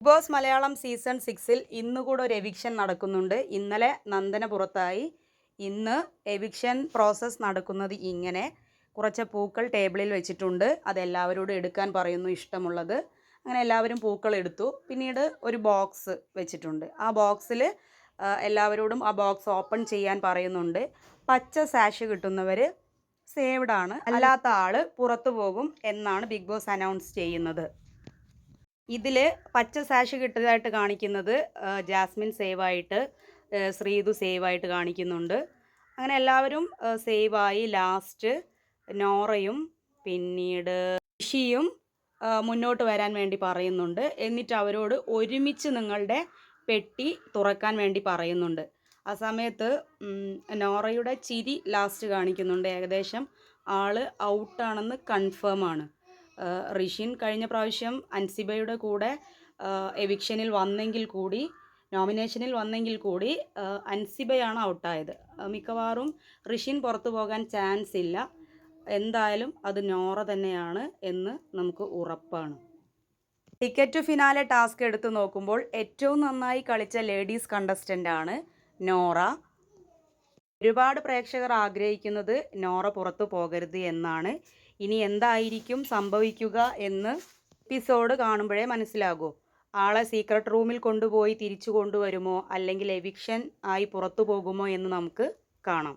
Big boss Malayalam season സിക്സിൽ ഇന്നുകൂടെ ഒരു eviction നടക്കുന്നുണ്ട്. ഇന്നലെ നന്ദന പുറത്തായി ഇന്ന് എവിക്ഷൻ പ്രോസസ്സ് നടക്കുന്നത് ഇങ്ങനെ. കുറച്ച് പൂക്കൾ ടേബിളിൽ വെച്ചിട്ടുണ്ട്. അതെല്ലാവരോടും എടുക്കാൻ പറയുന്നു ഇഷ്ടമുള്ളത്. അങ്ങനെ എല്ലാവരും പൂക്കൾ എടുത്തു. പിന്നീട് ഒരു ബോക്സ് വെച്ചിട്ടുണ്ട്. ആ ബോക്സിൽ എല്ലാവരോടും ആ ബോക്സ് ഓപ്പൺ ചെയ്യാൻ പറയുന്നുണ്ട്. പച്ച സാഷ് കിട്ടുന്നവർ സേവ്ഡ് ആണ്. അല്ലാത്ത ആൾ പുറത്തു പോകും എന്നാണ് ബിഗ് ബോസ് അനൗൺസ് ചെയ്യുന്നത്. ഇതിൽ പച്ച സാഷ് കിട്ടിയതായിട്ട് കാണിക്കുന്നത് ജാസ്മിൻ സേവായിട്ട് ശ്രീതു സേവായിട്ട് കാണിക്കുന്നുണ്ട്. അങ്ങനെ എല്ലാവരും സേവായി ലാസ്റ്റ് നോറയും പിന്നീട് ഋഷിയും മുന്നോട്ട് വരാൻ വേണ്ടി പറയുന്നുണ്ട്. എന്നിട്ട് അവരോട് ഒരുമിച്ച് നിങ്ങളുടെ പെട്ടി തുറക്കാൻ വേണ്ടി പറയുന്നുണ്ട്. ആ സമയത്ത് നോറയുടെ ചിരി ലാസ്റ്റ് കാണിക്കുന്നുണ്ട്. ഏകദേശം ആൾ ഔട്ടാണെന്ന് കൺഫേം ആണ്. ആ, ഋഷിൻ കഴിഞ്ഞ പ്രാവശ്യം അൻസിബയുടെ കൂടെ എവിക്ഷനിൽ വന്നെങ്കിൽ കൂടി നോമിനേഷനിൽ വന്നെങ്കിൽ കൂടി അൻസിബയാണ് ഔട്ടായത്. മിക്കവാറും റിഷിൻ പുറത്തു പോകാൻ ചാൻസ് ഇല്ല. എന്തായാലും അത് നോറ തന്നെയാണ് എന്ന് നമുക്ക് ഉറപ്പാണ്. ടിക്കറ്റ് ടു ഫിനാലെ ടാസ്ക് എടുത്ത് നോക്കുമ്പോൾ ഏറ്റവും നന്നായി കളിച്ച ലേഡീസ് കണ്ടസ്റ്റന്റ് ആണ് നോറ. ഒരുപാട് പ്രേക്ഷകർ ആഗ്രഹിക്കുന്നത് നോറ പുറത്തു പോകരുത് എന്നാണ്. ഇനി എന്തായിരിക്കും സംഭവിക്കുക എന്ന് എപ്പിസോഡ് കാണുമ്പോഴേ മനസ്സിലാകൂ. ആളെ സീക്രട്ട് റൂമിൽ കൊണ്ടുപോയി തിരിച്ചു കൊണ്ടുവരുമോ? അല്ലെങ്കിൽ എവിക്ഷൻ ആയി പുറത്തു പോകുമോ എന്ന് നമുക്ക് കാണാം.